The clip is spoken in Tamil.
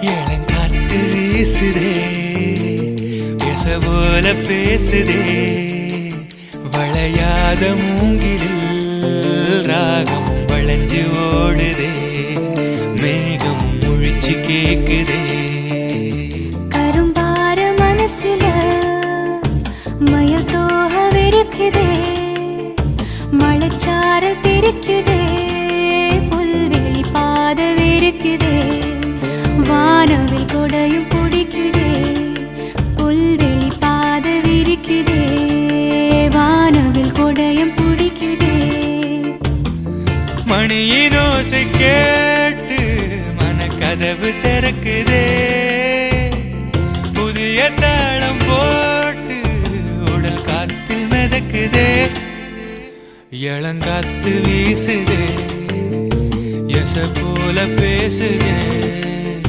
இளங்காத்து வீசுதே. பேச போல பேசுதே. வளையாத மூங்கிலில் ராகம் வளைஞ்சு ஓடுதே. மேகம் முழிச்சு கேக்குதே. கரும்பார மனசுல மயத்தோக விருக்குதே மழைச்சாரல் தெரிக்குதே. மணியின் ஓசை கேட்டு மனக்கதவு திறக்குதே. புதிய தாளம் போட்டு உடல் காத்தில் மிதக்குதே. இளங்காத்து வீசுதே. எச போல பேசுதே.